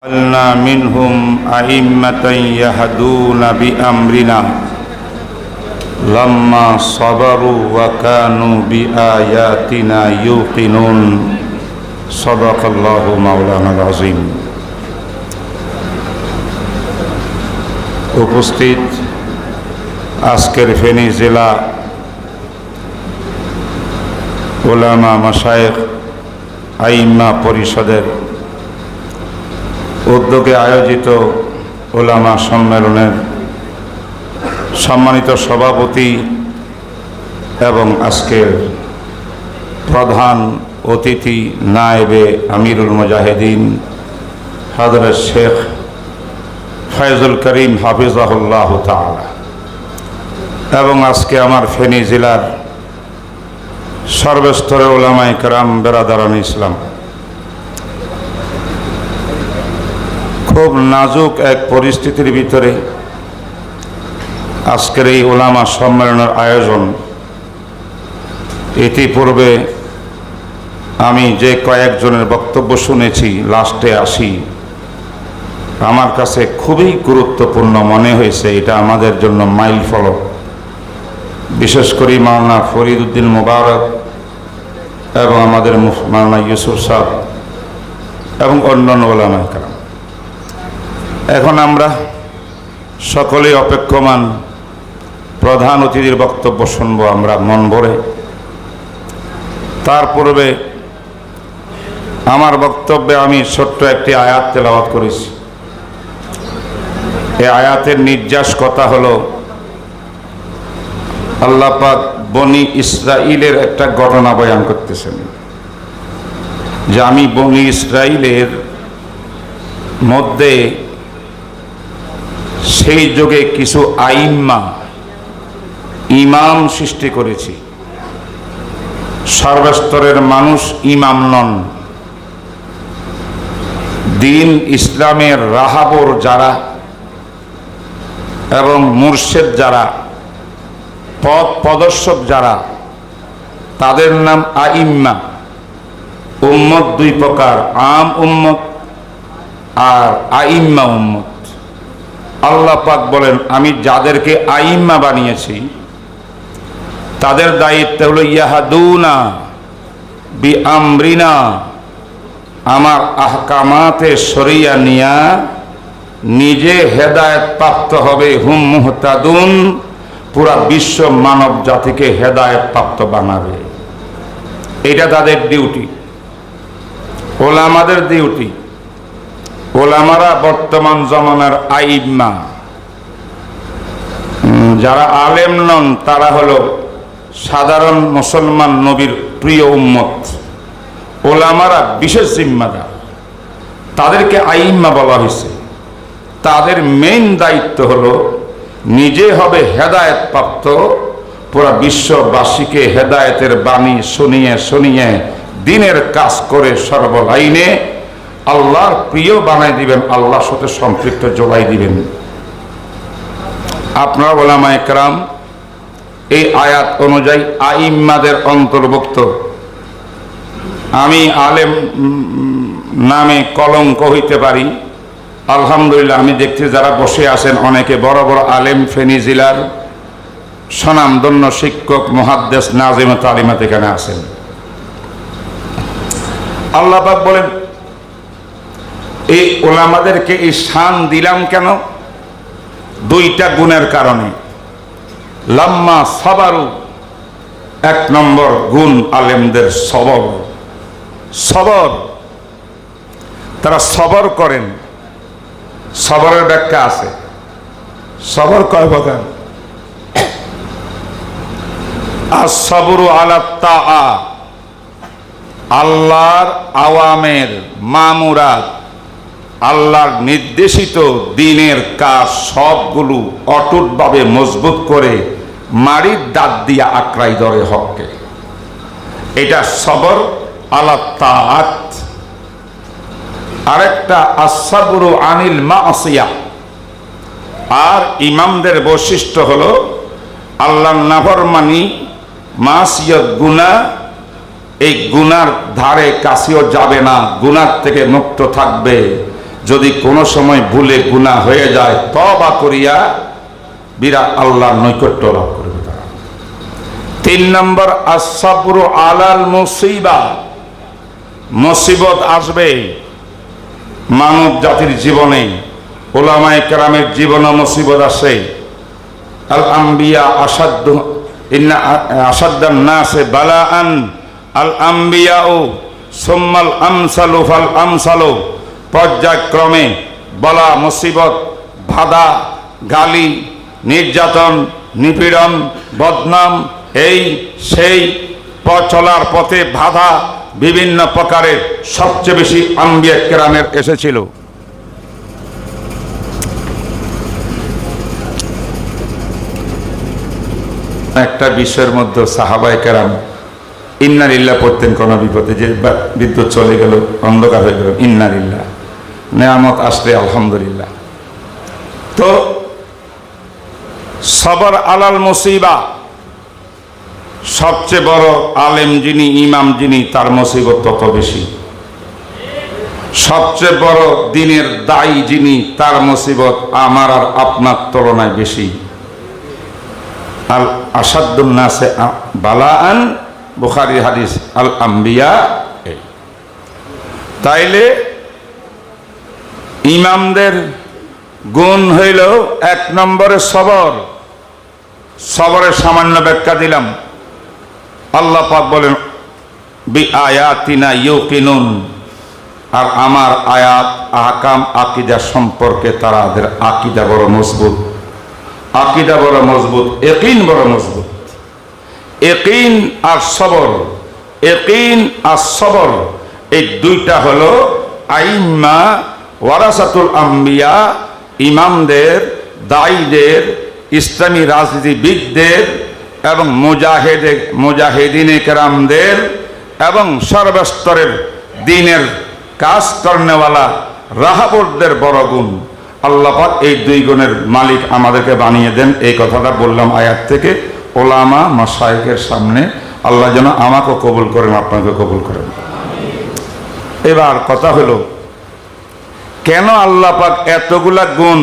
جعلنا منهم أئمة يهدون بأمرنا لما صبروا وكانوا بآياتنا يوقنون صدق الله مولانا العظيم উপস্থিত আজকের ফেনী জেলা ওলামা মাসায়েক আইম্মা পরিষদের উদ্যোগে আয়োজিত ওলামা সম্মেলনের সম্মানিত সভাপতি এবং আজকের প্রধান অতিথি নায়েবে আমিরুল মুজাহিদিন, হজরত শেখ ফয়জুল করিম হাফিজাহুল্লাহ তাআলা। এবং আজকে আমার ফেনী জেলার সর্বস্তরে ওলামাই কেরাম বেরাদারান ইসলাম। খুব নাজুক এক পরিস্থিতির ভিতরে আজকের এই ওলামা সম্মেলনের আয়োজন। ইতিপূর্বে আমি যে কয়েকজনের বক্তব্য শুনেছি, লাস্টে আসি। আমার কাছে খুবই গুরুত্বপূর্ণ মনে হয়েছে, এটা আমাদের জন্য মাইল ফলক। বিশেষ করে মাওলানা ফরিদ উদ্দিন মুবারক এবং আমাদের মাওলানা ইউসুফ সাহ এবং অন্যান্য ওলামা কালাম এখন আমরা সকলেই অপেক্ষমান প্রধান অতিথির বক্তব্য শুনব আমরা মন ভরে। তার পূর্বে আমার বক্তব্যে আমি ছোট্ট একটি আয়াত তেলাওয়াত করেছি। এই আয়াতের নির্যাস কথা হলো, আল্লাহ পাক বনি ইসরাইলের একটা ঘটনা বয়ান করতেছেন, যে আমি বনি ইসরাইলের মধ্যে সেই যুগে কিছু আইম্মা ইমাম সৃষ্টি করেছি। সর্বস্তরের মানুষ ইমাম নন। দিন ইসলামের রাহাবর যারা এবং মুর্শেদ যারা, পথ প্রদর্শক যারা, তাদের নাম আইম্মা। উম্মত দুই প্রকার, আম উম্মত আর আইম্মা উম্মত। আল্লাহ পাক বলেন, আমি যাদেরকে আইম্মা বানিয়েছি, তাদের দায়িত্ব হলো, ইয়াহাদুনা বি আমরিনা আমার আহকামাতে সরিয়া নিয়া নিজে হেদায়ত প্রাপ্ত হবে, হুম মুহতাদুন, পুরা বিশ্ব মানব জাতিকে হেদায়েত প্রাপ্ত বানাবে। এটা তাদের ডিউটি, ওলামাদের ডিউটি। ওলামারা বর্তমান জমানার আইম্মা যারা আলেম নন, তারা হলো সাধারণ মুসলমান নবীর প্রিয় উম্মত। ওলামারা বিশেষ জিম্মাদার। তাদেরকে আইম্মা বলা হয়েছে। তাদের মেইন দায়িত্ব হলো, নিজে হবে হেদায়েত প্রাপ্ত পুরা বিশ্ববাসীকে হেদায়তের বাণী শুনিয়ে শুনিয়ে দিনের কাজ করে সর্বলাইনে আল্লাহর প্রিয় বানাই দিবেন, আল্লাহর সাথে সম্পৃক্ত জোড়াই দিবেন। আপনারা ওলামা একরাম, এই আয়াত অনুযায়ী আইম্মাদের অন্তর্ভুক্ত। আমি আলেম নামে কলঙ্ক হইতে পারি। আলহামদুলিল্লাহ, আমি দেখছি যারা বসে আছেন, অনেকে বড় বড় আলেম ফেনী জেলার স্বনামধন্য শিক্ষক মহাদ্দেশ নাজিম তালিমাত এখানে আছেন। আল্লাহ বলেন এই ওলামাদেরকে এই শান দিলাম কেন? দুইটা গুণের কারণে। লাম্মা সবারু, এক নম্বর গুণ আলেমদের সবর। সবর। তারা সবর করেন। সবরের ব্যাখ্যা আছে। সবর কয় প্রকার? আর সবরু আলাত্তা আল্লাহর আওয়ামের মামুরাত। আল্লাহর নির্দেশিত দিনের কাজ সবগুলো অটুটভাবে মজবুত করে মারির দাঁত দিয়া আক্রাই ধরে হককে। এটা সবর আলাত্তাআত আরেকটা আসাবুরু আনিল মা আসিয়া আর ইমামদের বৈশিষ্ট্য হলো আল্লাহ নাফরমানি, মাসিয়ত গুনা এই গুনার ধারে কাছেও যাবে না, গুনার থেকে মুক্ত থাকবে। যদি কোনো সময় ভুলে গুণা হয়ে যায় তবা করিয়া বিরাট আল্লাহ নৈকট্য লাভ করবে তারা। তিন নম্বর আসাবরু আলাল মুসিবা। মুসিবত আসবে মানব জাতির জীবনে। ওলামায় কেরামের জীবনে মুসিবত আসে। আল আম্বিয়া আসাদ্দ ইন্না আসাদ্দান নাসে বালাআন। আল আম্বিয়াও সুম্মাল আমসালু ফাল আমসালু। পর্যায়ক্রমে বলা মুসিবত, বাধা, গালি, নির্যাতন, নিপীড়ন, বদনাম, এই, সেই চলার পথে বাধা বিভিন্ন প্রকারের সবচেয়ে বেশি আম্বিয়া কেরামের এসেছিল। একটা বিশ্বের মধ্যে সাহাবাই কেরাম ইন্নারিল্লা পড়তেন কোনো বিপদে, যে বিদ্যুৎ চলে গেল, অন্ধকার হয়ে গেল ইন্নারিল্লা নেয়ামত আসলে, আলহামদুলিল্লাহ। তো সবর আলাল মুসিবা, সবচেয়ে বড় আলেম যিনি, ইমাম যিনি, তার মুসিবত তত বেশি। সবচেয়ে বড় দিনের দায়ী যিনি, তার মুসিবত আমার আর আপনার তুলনায় বেশি। আল আসাদুন্নাসে বালাআন বুখারি হাদিস, আল আম্বিয়া তাইলে ইমামদের গুণ হইল এক নম্বরে সবর। সবরের সামান্য ব্যাখ্যা দিলাম। আল্লাহ পাক বলেন, বি আয়াতিনা ইউকিনুন। আর আমার আয়াত, আহকাম, আকিদা সম্পর্কে তারাদের আকিদা বড় মজবুত। আকিদা বড় মজবুত একিন বড় মজবুত। একিন আর সবর একিন আর সবর, এই দুইটা হলো আইম্মা ওয়ারাসাতুল আম্বিয়া, ইমামদের, দায়ীদের, ইসলামী রাজনীতিবিদদের এবং মুজাহেদে মুজাহিদিন কেরামদের এবং সর্বস্তরের দিনের কাজ করনেওয়ালা রাহাবরদের বড় গুণ। আল্লাপাক এই দুই গুণের মালিক আমাদেরকে বানিয়ে দেন। এই কথাটা বললাম আয়াত থেকে। ওলামা মাসায়কের সামনে। আল্লাহ যেন আমাকে কবুল করেন আপনাকে কবুল করেন। এবার কথা হলো কেন আল্লাহ পাক এতগুলা গুণ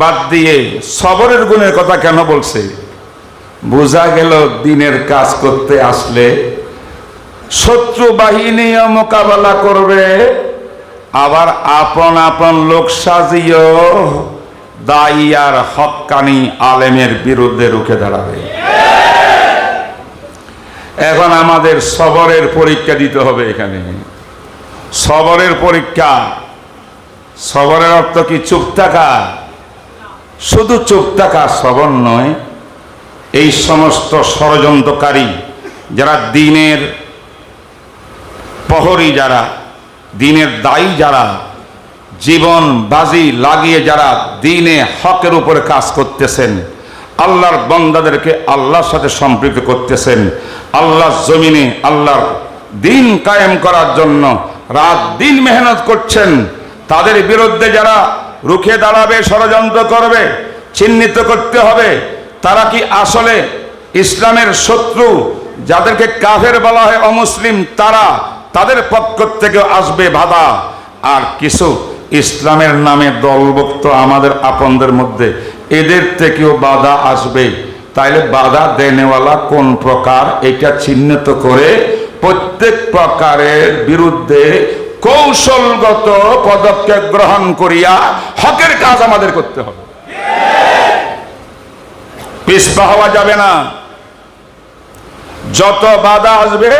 বাদ দিয়ে সবরের গুণের কথা কেন বলছে? বোঝা গেল দিনের কাজ করতে আসলে শত্রু বাহিনীও মোকাবেলা করবে, আবার আপন আপন লোক সাজিও দায়ী আর হক্কানি আলেমের বিরুদ্ধে রুখে দাঁড়াবে। এখন আমাদের সবরের পরীক্ষা দিতে হবে এখানে। সবরের পরীক্ষা সবরের অর্থ কি চুপ থাকা? শুধু চুপ থাকা সবর নয়, এই সমস্ত ষড়যন্ত্রকারী যারা দিনের প্রহরী যারা, দিনের দায়ী যারা, জীবন বাজি লাগিয়ে যারা দিনে হকের উপরে কাজ করতেছেন, আল্লাহর বন্দাদেরকে আল্লাহর সাথে সম্পৃক্ত করতেছেন, আল্লাহর জমিনে আল্লাহর দিন কায়েম করার জন্য রাত দিন মেহনত করছেন তাদের বিরুদ্ধে যারা রুখে দাঁড়াবে, ষড়যন্ত্র করবে, চিহ্নিত করতে হবে, তারা কি আসলে ইসলামের শত্রু? যাদেরকে কাফের বলা হয় অমুসলিম, তারা তাদের পক্ষ থেকে আসবে বাধা। আর কিছু ইসলামের নামে দলভুক্ত আমাদের আপনদের মধ্যে, এদের থেকেও বাধা আসবে। তাইলে বাধা দেনেওয়ালা কোন প্রকার? এটা চিহ্নিত করে প্রত্যেক প্রকারের বিরুদ্ধে কৌশলগত পদক্ষেপ গ্রহণ করিয়া হকের কাজ আমাদের করতে হবে পিসপা হওয়া যাবে না যত বাধা আসবে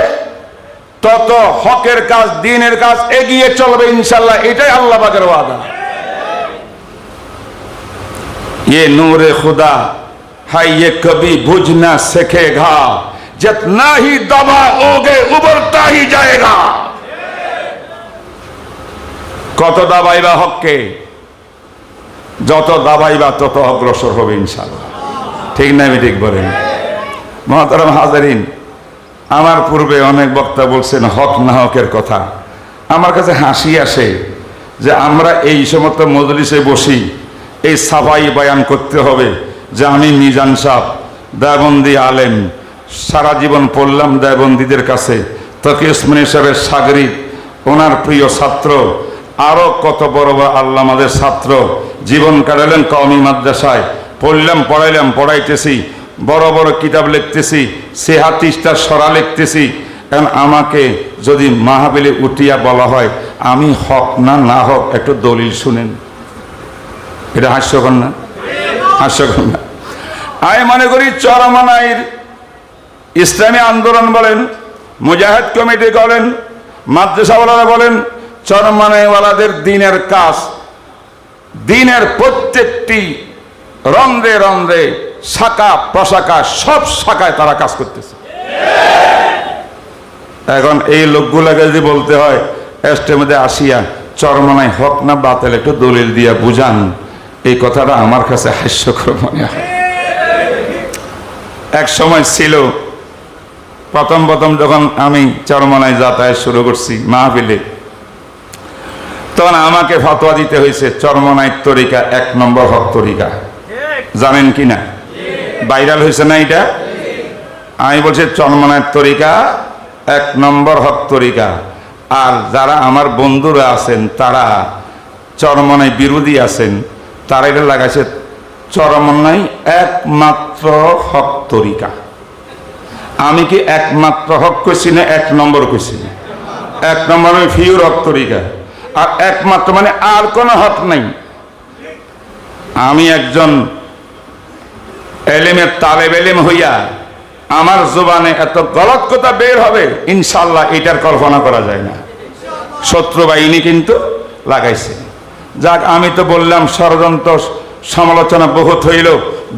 তত হকের কাজ দিনের কাজ এগিয়ে চলবে ইনশাল্লাহ এটাই আল্লাহ বাগের ওয়াদা ये नूर खुदा है ये कभी बुझ ना सकेगा जितना ही दबाओगे उबरता ही जाएगा কত দাবাইবা হককে? যত দাবাইবা তত অগ্রসর হবে ইনশাল্লাহ ঠিক না আমি ঠিক বলেন? মহাতারাম হাজারিন, আমার পূর্বে অনেক বক্তা বলছেন হক না হকের কথা। আমার কাছে হাসি আসে যে আমরা এই সমস্ত মজলিসে বসি, এই সাফাই বয়ান করতে হবে যে আমি মিজান সাহ দেবন্দি আলেম, সারা জীবন পড়লাম দেবন্দীদের কাছে। তকি উসমানী সাহেবের সাগরিক ওনার প্রিয় ছাত্র আরও কত বড় বড় আল্লাহ আমাদের ছাত্র। জীবন কাটালেন কওমি মাদ্রাসায়। পড়লাম, পড়াইলাম, পড়াইতেছি, বড় বড় কিতাব লিখতেছি, সে হাতিসটার সরা লিখতেছি। কারণ আমাকে যদি মাহাবিলে উঠিয়া বলা হয়, আমি হক না না হক একটু দলিল শুনেন। এটা হাস্যকর না? হাস্যকর না। আমি মনে করি চরমানাইর ইসলামী আন্দোলন বলেন, মুজাহিদ কমিটি বলেন, মাদ্রাসাওয়ালারা বলেন চরমানাইওয়ালাদের দিনের কাজ, দিনের প্রত্যেকটি রন্ধ্রে রন্ধ্রে শাখা প্রশাখা সব শাখায় তারা কাজ করতেছে। এখন এই লোকগুলাকে যদি বলতে হয়, এস্টের মধ্যে আসিয়া চরমনায় হক না বাতিল, একটু দলিল দিয়া বুঝান। এই কথাটা আমার কাছে হাস্যকর মনে হয়। এক সময় ছিল, প্রথম প্রথম যখন আমি চরমনায় যাতায়াত শুরু করছি মাহফিলে তখন আমাকে ফতোয়া দিতে হয়েছে চরমনায় তরিকা, এক নম্বর হক তরিকা। জানেন কি না? ভাইরাল হয়েছে না এটা? আমি বলছি চরমনায় তরিকা, এক নম্বর হক তরিকা। আর যারা আমার বন্ধুরা আছেন, তারা চরমনায় বিরোধী আছেন, তারা এটা লাগাইছে চরমনায় একমাত্র হক তরিকা। আমি কি একমাত্র হক কইছি না এক নম্বর কইছি? এক নম্বর আমি ফিউর হক তরিকা। আর একমাত্র মানে আর কোনো হক নাই। আমি একজন এলেমের তালেব এলেম হইয়া আমার জোবানে এত গলত কথা বের হবে ইনশাল্লাহ এটার কল্পনা করা যায় না। শত্রু বাহিনী কিন্তু লাগাইছে। যাক, আমি তো বললাম, ষড়যন্ত্র সমালোচনা বহুত হইল।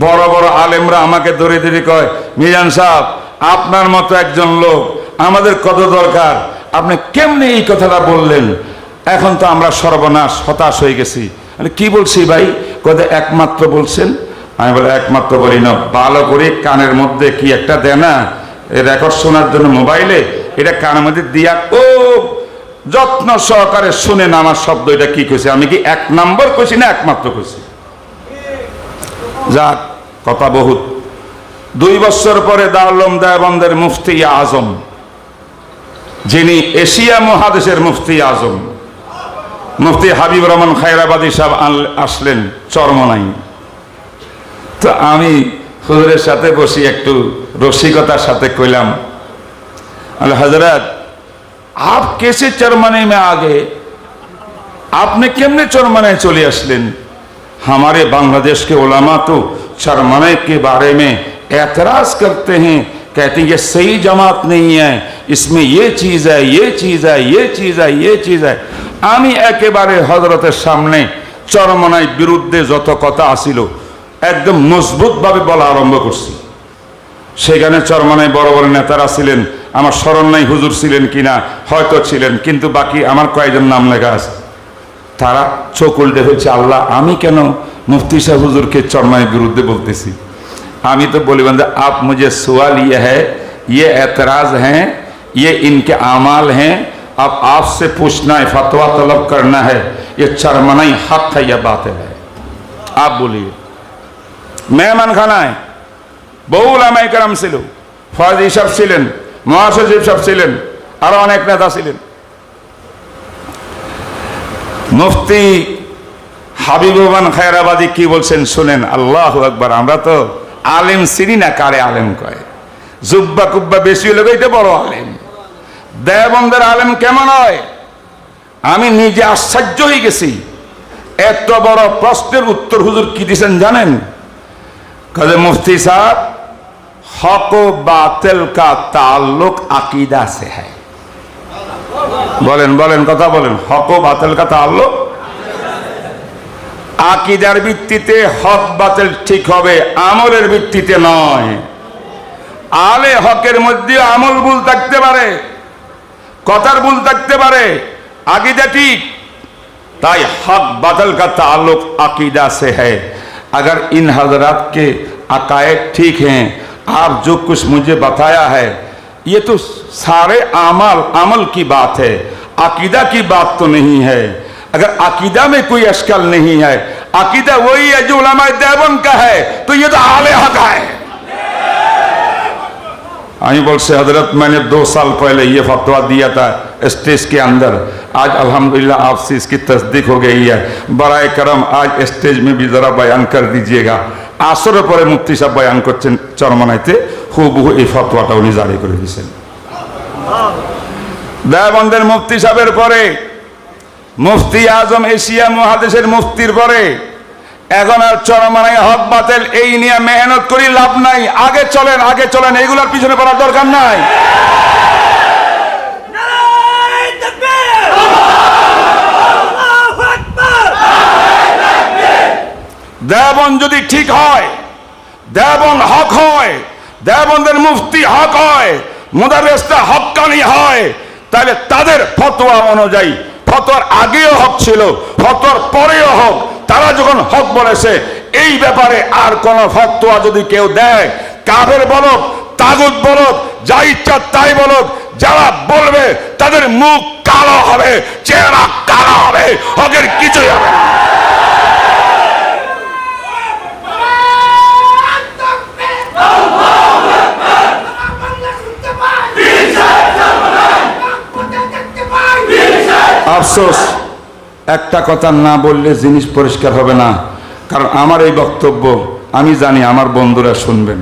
বড় বড় আলেমরা আমাকে ধরে ধরে কয়, মিজান সাহেব, আপনার মতো একজন লোক, আমাদের কত দরকার? আপনি কেমনি এই কথাটা বললেন? এখন তো আমরা সর্বনাশ, হতাশ হয়ে গেছি। মানে কি বলছি ভাই? কথা একমাত্র বলছেন? আমি বলে, একমাত্র বলি না। ভালো করে কানের মধ্যে কি একটা দেয় না? রেকর্ড শোনার জন্য মোবাইলে এটা কানের মধ্যে দিয়া ও যত্ন সহকারে শুনেন আমার শব্দ এটা কি কইছে? আমি কি এক নম্বর কইছি না একমাত্র কইছি? যাক, কথা বহুত। দুই বছর পরে দাউলম দেওবন্দের মুফতি আজম, যিনি এশিয়া মহাদেশের মুফতি আজম। মুফতি হাবিব রহমান খায়রাবাদী সাহেব আনলে- আসলেন চরমনাই তো আমি হুজুরের সাথে বসি একটু রসিকতার সাথে কইলাম আল হজরত আপ কেসে চরমানে মে আগে আপনি কেমনে चरमने चले असलेन हमारे बांग्लादेश के उलमा तो चरमने के बारे में एतराज करते हैं कहते हैं ये सही जमात नहीं है इसमें ये चीज़ है ये चीज़ है ये चीज़ है ये चीज़ है আমি একেবারে হজরতের সামনে চরমনায় বিরুদ্ধে যত কথা আসিল একদম মজবুতভাবে বলা আরম্ভ করছি সেখানে চরমানায় বড় বড় নেতারা ছিলেন আমার স্মরণ নাই হুজুর ছিলেন কিনা হয়তো ছিলেন কিন্তু বাকি আমার কয়েকজন নাম লেখা আছে তারা চোখ উল্টে হয়েছে আল্লাহ আমি কেন মুফতি সাহেব হুজুরকে চরমানের বিরুদ্ধে বলতেছি हामी तो बोले बंदा, आप मुझे सवाल यह है, ये एतराज़ हैं, ये इनके अमाल हैं, अब आपसे पूछना है, फतवा तलब करना है, ये चरमनाई हक है यह बात है। आप बोलिए। मैं मन खाना है बहुलामाई करम ছিল ফয়জি সাহেব ছিলেন মহাসচিব সাহেব ছিলেন আরো অনেক নেতা ছিলেন মুফতি হাবিবুবান খায়রাবাদী কি বলছেন শুনেন আল্লাহ আকবার আমরা তো আলেম চিনি না কারে আলেম কয়? জুব্বা কুব্বা বেশি হলে এটা বড় আলেম। দেবন্দের আলেম কেমন হয়? আমি নিজে আশ্চর্য হয়ে গেছি। এত বড় প্রশ্নের উত্তর হুজুর কি দিচ্ছেন জানেন? কাজে মুফতি সাহেব, হক বাতেল কা তাল্লুক আকিদা সে হ্যায়। বলেন বলেন, কথা বলেন। হক বা কা তাল্লুক আকিদার ভিত্তিতে হক বাতিল ঠিক হবে আমলের ভিত্তিতে নয় আলে হকের মধ্যে আমল ভুল থাকতে পারে কথার ভুল থাকতে পারে আকিদা ঠিক ताई हक बदल का ताल्लुक अकीदा से है अगर इन हजरात के अकायद ठीक हैं आप जो कुछ मुझे बताया है ये तो सारे अमल अमल की बात है अकीदा की बात तो नहीं है अगर अकीदा में कोई अशकल नहीं है अकीदा वही है जो उलमा देवन का है तो ये तो आले हक है आई बोल से हजरत मैंने दो साल पहले ये फतवा दिया था स्टेज के अंदर आज अल्हम्दुलिल्लाह आपसे इसकी तस्दीक हो गई है बरए करम आज स्टेज में भी जरा बयान कर दीजिएगा আসরের পরে মুফতি সাহেব বয়ান করছেন চরমনাইতে হুবহু এই ফতোয়াটা উনি জারি করে দিয়েছেন দেওবন্দের মুফতি সাহেবের পরে মুফতি আজম এশিয়া মহাদেশের মুফতির পরে এখন আর চরমানায় হক বাতেল এই নিয়ে মেহনত করি লাভ নাই। আগে চলেন আগে চলেন এগুলোর পিছনে পড়ার দরকার নাই। দেবন যদি ঠিক হয়, দেবন হক হয়, দেবনদের মুফতি হক হয় মুদারেসটা হকানি হয়, তাহলে তাদের ফতোয়া অনুযায়ী ফতোয়ার আগেও হক ছিল, ফতোয়ার পরেও হক। তারা যখন হক বলেছে, এই ব্যাপারে আর কোন ফতোয়া যদি কেউ দেয়, কাফের বলক তাগুদ বলক, যা ইচ্ছা তাই বলক, যারা বলবে, তাদের মুখ কালো হবে, চেহারা কালো হবে, হকের কিছুই হবে না। আফসোস, একটা কথা না বললে জিনিস পরিষ্কার হবে না। কারণ আমার এই বক্তব্য, আমি জানি আমার বন্ধুরা শুনবেন।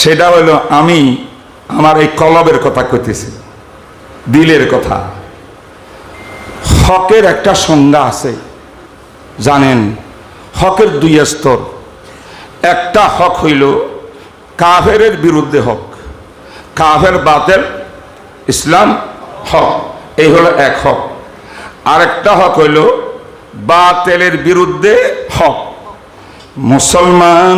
সেটা হলো আমি আমার এই কলবের কথা কইতেছি, দিলের কথা। হকের একটা সংজ্ঞা আছে, জানেন? হকের দুই স্তর। একটা হক হইল কাফের বিরুদ্ধে হক, কাফের বাতেল ইসলাম হক, এই হলো এক হক। আরেকটা হক হইল বাতেলের বিরুদ্ধে হক। মুসলমান,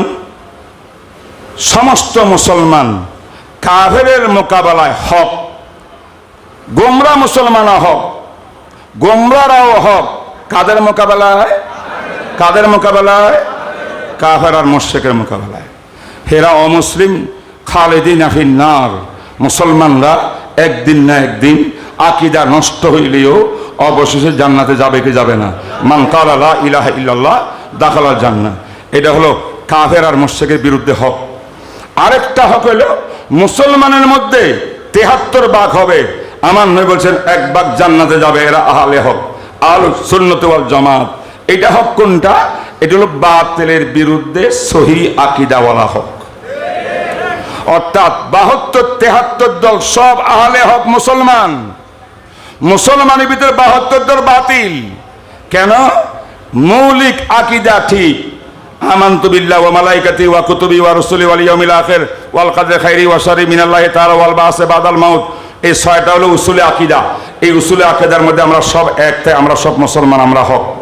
সমস্ত মুসলমান কাফেরের মোকাবেলায় হক। গোমরা মুসলমান হক, গোমরারাও হক। কাদের মোকাবেলায়? কাদের মোকাবেলায়? কাফের আর মোশেকের মোকাবেলায়। হেরা অমুসলিম, খালেদিন আফিন নার মুসলমানরা একদিন না একদিন আকিদা নষ্ট হইলেও অবশেষে জান্নাতে যাবে কি যাবে না। মান কালা ইলাহা ইল্লাল্লাহ দাখালার জান্না এটা হলো কাফের আর মোশেকের বিরুদ্ধে হক। আরেকটা হক হলো মুসলমানের মধ্যে তেহাত্তর বাঘ হবে। আমার নয় বলছেন, এক বাঘ জান্নাতে যাবে এরা আহলে হক আল সুন্নত ওয়াল জামাত। এটা হক কোনটা? এটা হলো বাতিলের বিরুদ্ধে সহি আকিদাওয়ালা হক। অর্থাৎ বাহাত্তর, তেহাত্তর দল সব আহলে হক মুসলমান। মুসলমানের ভিতরে বাহাত্তর দল বাতিল। কেন? মৌলিক আকিদা ঠিক। ওয়া বাদাল মাউত। এই আকিদা। এই মধ্যে আমরা সব এক আমরা সব মুসলমান, আমরা হক।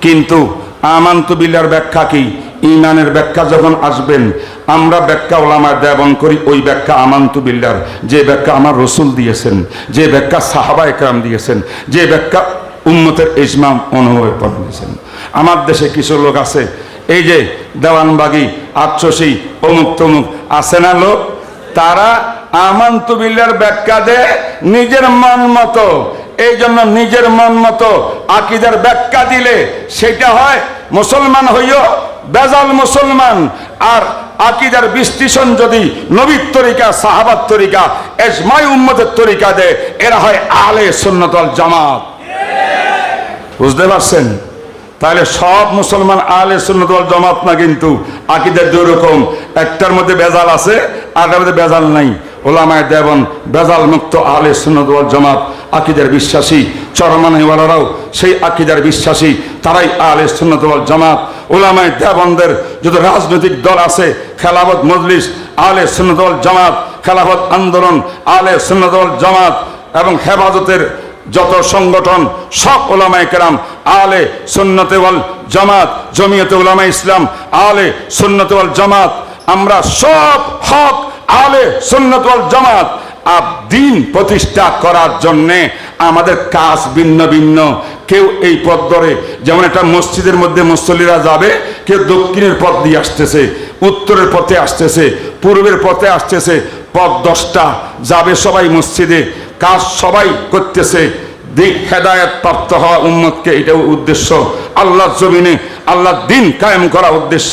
কিন্তু আমান্তু বিল্লার ব্যাখ্যা কি? ইমানের ব্যাখ্যা যখন আসবেন, আমরা ব্যাখ্যা ওলামায় দেবন করি, ওই ব্যাখ্যা আমান্তু বিল্লার যে ব্যাখ্যা আমার রসুল দিয়েছেন, যে ব্যাখ্যা সাহাবা একরাম দিয়েছেন, যে ব্যাখ্যা উম্মতের ইসমাম অনুভবে পড়ে দিয়েছেন আমার দেশে কিছু লোক আছে, এই যে দেওয়ানবাগি আটশসী অমুক তমুক, আছে না লোক? তারা আমান্তু বিল্লার ব্যাখ্যা দেয় নিজের মন মতো। এই জন্য নিজের মন মতো আকিদার ব্যাখ্যা দিলে সেটা হয়, মুসলমান হইও বেজাল মুসলমান আর আকিদার বিশ্লেষণ যদি নবীর তরিকা সাহাবাত তরিকা, এজমাই উম্মতের তরিকা দেয়, এরা হয় আলে সুন্নতল জামাত। বুঝতে পারছেন? তাহলে সব মুসলমান আলে সুন্নতল জামাত না কিন্তু আকিদের দুই রকম। একটার মধ্যে বেজাল আছে, আরেকটার মধ্যে বেজাল নাই। ওলামায় দেবন, বেজাল মুক্ত আলে সুন্নতল জামাত, আকিদের বিশ্বাসী চরমানিওয়ালারাও সেই আকিদের বিশ্বাসী, তারাই আলে সুন্নতল জামাত। ওলামায় দেবনদের যত রাজনৈতিক দল আছে, খেলাফত মজলিস আলে সুন্নতল জামাত, খেলাফত আন্দোলন আলে সুন্নতল জামাত এবং হেফাজতের যত সংগঠন, সব ওলামায় কেরাম আলে সুন্নতে ওয়াল জামাত, জমিয়তে ওলামা ইসলাম আলে সুন্নতে ওয়াল জামাত, আমরা সব হক আলে সুন্নত ওয়াল জামাত, আর দিন প্রতিষ্ঠা করার জন্যে আমাদের কাজ ভিন্ন ভিন্ন। কেউ এই পথ ধরে, যেমন একটা মসজিদের মধ্যে মুসল্লিরা যাবে, কেউ দক্ষিণের পথ দিয়ে আসতেছে, উত্তরের পথে আসতেছে, পূর্বের পথে আসতেছে, পথ দশটা। যাবে সবাই মসজিদে, কাজ সবাই করতেছে। দিক হেদায়ত প্রাপ্ত হওয়া উম্মতকে এটা উদ্দেশ্য। আল্লাহ জমিনে আল্লাহ দিন কায়েম করা উদ্দেশ্য।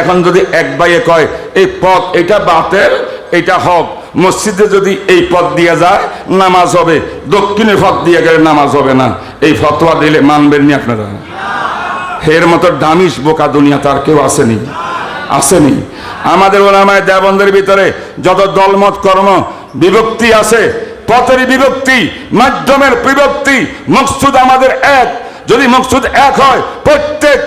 এখন যদি এক বাইয়ে কয়, এই পথ, এটা বাতেল এটা হক। মসজিদে যদি এই পথ দিয়ে যায়, নামাজ হবে। দক্ষিণে পথ দিয়ে গেলে নামাজ হবে না। এই ফতোয়া দিলে মানবেন নি আপনারা? এর মতো ডামিস বোকা দুনিয়া তার কেউ আসেনি। আসেনি। আমাদের ওলামায় দেবন্দের ভিতরে যত দলমত, কর্ম, বিভক্তি আছে, পথের বিভক্তি, মাধ্যমের বিভক্তি, মকসুদ আমাদের এক। যদি মকসুদ এক হয়, প্রত্যেক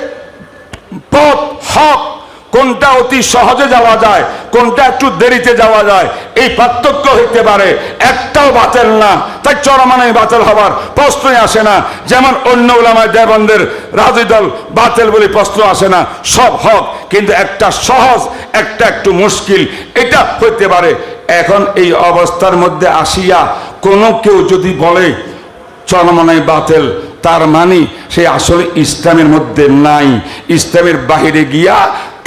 পথ হক। কোনটা অতি সহজে যাওয়া যায়, কোনটা একটু দেরিতে যাওয়া যায়, এই পার্থক্য হইতে পারে। একটাও বাতিল না। তাই চরমানে বাতিল হবার প্রশ্নই আসে না। যেমন অন্য ওলামায় দেবন্দের রাজি দল বাতিল বলে প্রশ্ন আসে না। সব হক, কিন্তু একটা সহজ, একটা একটু মুশকিল, এটা হইতে পারে। এখন এই অবস্থার মধ্যে আসিয়া কোনো কেউ যদি বলে, চরমানায় বাতিল, তার মানে সে আসলে ইসলামের মধ্যে নাই। ইসলামের বাহিরে গিয়া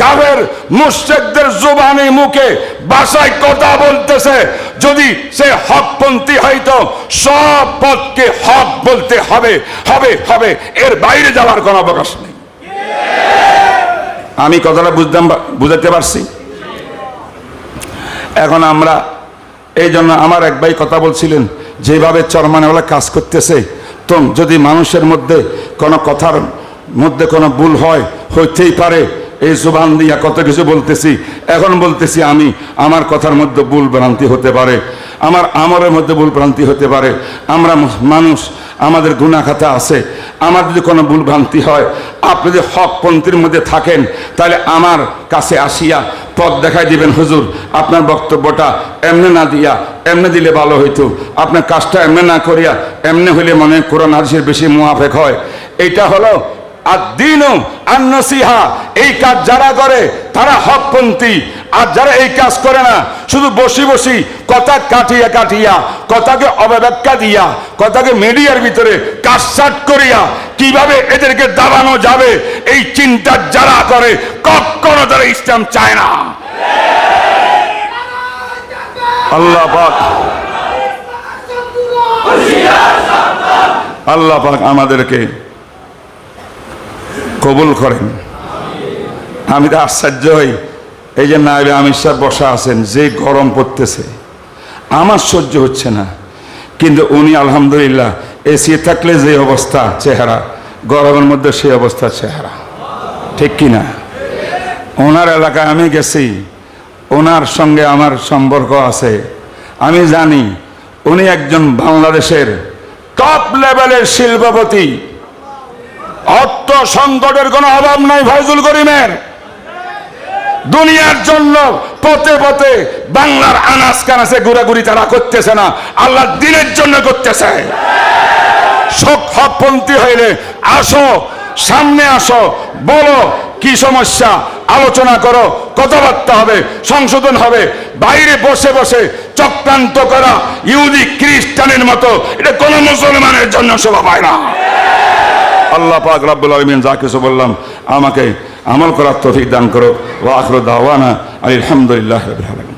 কাবের মুর্শেকদের জোবানে মুখে বাসায় কথা বলতেছে। যদি সে হকপন্থী হয়তো, সব পথকে হক বলতে হবে হবে হবে। এর বাইরে যাওয়ার কোনো অবকাশ নেই। আমি কথাটা বুঝতাম বুঝাতে পারছি? এখন আমরা এই জন্য আমার এক ভাই কথা বলছিলেন, যেভাবে চরমানেওয়ালা কাজ করতেছে তো যদি মানুষের মধ্যে কোনো কথার মধ্যে কোনো ভুল হয়, হইতেই পারে। এই জুবান দিয়া কত কিছু বলতেছি, এখন বলতেছি আমি, আমার কথার মধ্যে ভুল ভ্রান্তি হতে পারে, আমার আমরের মধ্যে ভুল ভ্রান্তি হতে পারে, আমরা মানুষ, আমাদের গুণাখাতা আছে, আমার যদি কোনো ভুল ভ্রান্তি হয়, আপনি যদি হকপন্থীর মধ্যে থাকেন, তাহলে আমার কাছে আসিয়া পথ দেখাই দিবেন, হুজুর, আপনার বক্তব্যটা এমনি না দিয়া, এমনি দিলে ভালো হইতো, আপনার কাজটা এমনি না করিয়া, এমনি হইলে মনে কোরআন বেশি মুহাফেক হয়, এইটা হলো আর দিনও আর নসিহা এই কাজ যারা করে, তারা হকপন্থী। আর যারা এই কাজ করে না, শুধু বসি বসি কথা কাটিয়া কাটিয়া, কথাকে অবব্যাখ্যা দিয়া, কথাকে মিডিয়ার ভিতরে কাটসাট করিয়া, কীভাবে এদেরকে দাবানো যাবে, এই চিন্তা যারা করে, কখনো তারা ইসলাম চায় না। আল্লাহ পাক, আল্লাহ আমাদেরকে কবুল করেন। আমি তো আশ্চর্য হই। এই যে নাইবে আমির সাহেব বসা আছেন, যে গরম পড়তেছে। আমার সহ্য হচ্ছে না। কিন্তু উনি আলহামদুলিল্লাহ এসি থাকলে যে অবস্থা, চেহারা, গরমের মধ্যে সেই অবস্থা চেহারা। ঠিক কি না ওনার এলাকায় আমি গেছি। ওনার সঙ্গে আমার সম্পর্ক আছে। আমি জানি, উনি একজন বাংলাদেশের টপ লেভেলের শিল্পপতি। অর্থ সংকটের কোনো অভাব নাই ফয়জুল করিমের। দুনিয়ার জন্য পথে পথে বাংলার আনাস কানাসে ঘুরাঘুরি তারা করতেছে না, আল্লাহ দিনের জন্য করতেছে। শোক হকপন্থী হইলে আসো, সামনে আসো, বলো কি সমস্যা, আলোচনা করো, কথাবার্তা হবে, সংশোধন হবে, বাইরে বসে বসে চক্রান্ত করা ইহুদি খ্রিস্টানের মতো, এটা কোনো মুসলমানের জন্য শোভা পায় না। আল্লাহ পাক রাব্বুল আলমিন যা কিছু বললাম আমাকে আমল করার তফিক দান করো ওয়া আখর দাওয়ানা আলহামদুলিল্লাহ আলামিন।